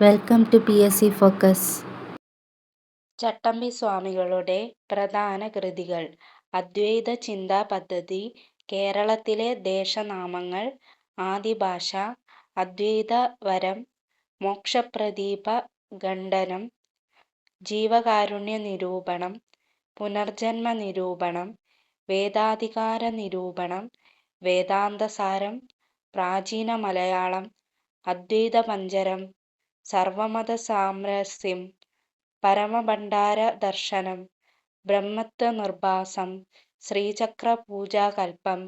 Welcome to P S C focus Chattampi സ്വാമികളുടെ പ്രധാന കൃതികൾ. അദ്വൈത ചിന്താ പദ്ധതി കേരളത്തിലെ ദേശനാമങ്ങൾ ആദിഭാഷ അദ്വൈത വരം മോക്ഷപ്രദീപ ഖണ്ഡനം ജീവകാരുണ്യ നിരൂപണം പുനർജന്മ നിരൂപണം വേദാധികാര നിരൂപണം വേദാന്തസാരം പ്രാചീന മലയാളം അദ്വൈത പഞ്ചരം സർവമത സാമരസ്യം പരമഭണ്ഡാര ദർശനം ബ്രഹ്മത്വ നിർഭാസം ശ്രീചക്ര പൂജാകൽപ്പം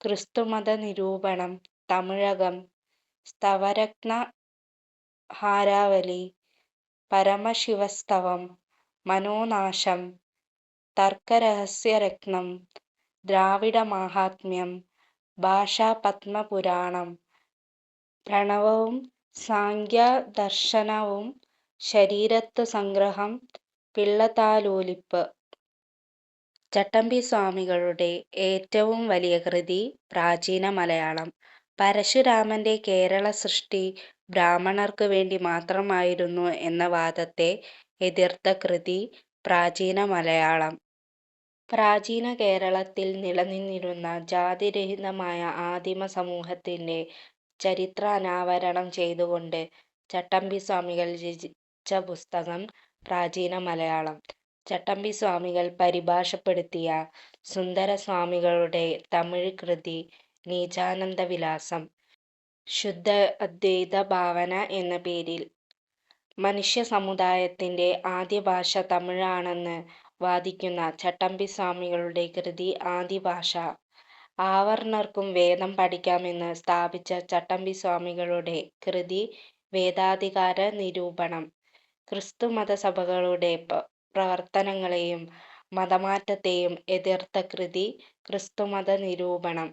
ക്രിസ്തുമത നിരൂപണം തമിഴകം സ്തവരത്ന ഹാരാവലി പരമശിവസ്തവം മനോനാശം തർക്കരഹസ്യരത്നം ദ്രാവിഡ മാഹാത്മ്യം ഭാഷാപത്മപുരാണം പ്രണവവും സാങ്ഖ്യദർശനവും ശരീരത്ത് സംഗ്രഹം പിള്ളത്താലോലിപ്പ് ചട്ടമ്പി സ്വാമികളുടെ ഏറ്റവും വലിയ കൃതി പ്രാചീന മലയാളം. പരശുരാമന്റെ കേരള സൃഷ്ടി ബ്രാഹ്മണർക്ക് വേണ്ടി മാത്രമായിരുന്നു എന്ന വാദത്തെ എതിർത്ത കൃതി പ്രാചീന മലയാളം. പ്രാചീന കേരളത്തിൽ നിലനിന്നിരുന്ന ജാതിരഹിതമായ ആദിമ സമൂഹത്തിന്റെ ചരിത്രാനാവരണം ചെയ്തുകൊണ്ട് ചട്ടമ്പി സ്വാമികൾ രചിച്ച പുസ്തകം പ്രാചീന മലയാളം. ചട്ടമ്പി സ്വാമികൾ പരിഭാഷപ്പെടുത്തിയ സുന്ദരസ്വാമികളുടെ തമിഴ് കൃതി നീചാനന്ദ വിലാസം ശുദ്ധ അദ്വൈത ഭാവന എന്ന പേരിൽ. മനുഷ്യ സമുദായത്തിന്റെ ആദ്യ ഭാഷ തമിഴാണെന്ന് വാദിക്കുന്ന ചട്ടമ്പി സ്വാമികളുടെ കൃതി ആദിഭാഷ. ആവർണർക്കും വേദം പഠിക്കാമെന്ന് സ്ഥാപിച്ച ചട്ടമ്പി സ്വാമികളുടെ കൃതി വേദാധികാര നിരൂപണം. ക്രിസ്തുമത സഭകളുടെ പ്രവർത്തനങ്ങളെയും മതമാറ്റത്തെയും എതിർത്ത കൃതി ക്രിസ്തുമത നിരൂപണം.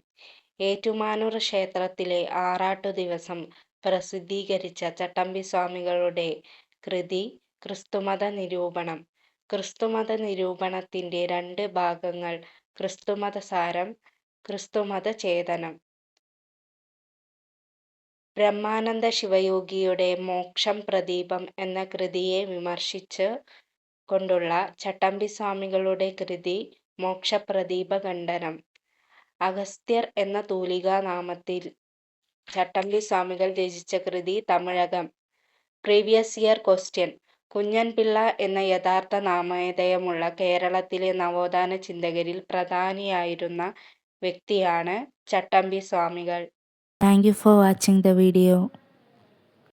ഏറ്റുമാനൂർ ക്ഷേത്രത്തിലെ ആറാട്ടു ദിവസം പ്രസിദ്ധീകരിച്ച ചട്ടമ്പി സ്വാമികളുടെ കൃതി ക്രിസ്തുമത നിരൂപണം. ക്രിസ്തുമത നിരൂപണത്തിന്റെ രണ്ട് ഭാഗങ്ങൾ ക്രിസ്തുമത സാരം ക്രിസ്തുമത ചേതനം ബ്രഹ്മാനന്ദ ശിവയോഗിയുടെ മോക്ഷം പ്രദീപം എന്ന കൃതിയെ വിമർശിച്ച് കൊണ്ടുള്ള ചട്ടമ്പി സ്വാമികളുടെ കൃതി മോക്ഷപ്രദീപ ഖണ്ഡനം അഗസ്ത്യർ എന്ന തൂലികാനാമത്തിൽ ചട്ടമ്പി സ്വാമികൾ രചിച്ച കൃതി Thamizhakam. Previous year question. Kunjanpillai എന്ന യഥാർത്ഥ നാമധേയമുള്ള കേരളത്തിലെ നവോത്ഥാന ചിന്തകരിൽ പ്രധാനിയായിരുന്ന വ്യക്തിയാണ് Chattampi Swamikal. Thank you for watching the video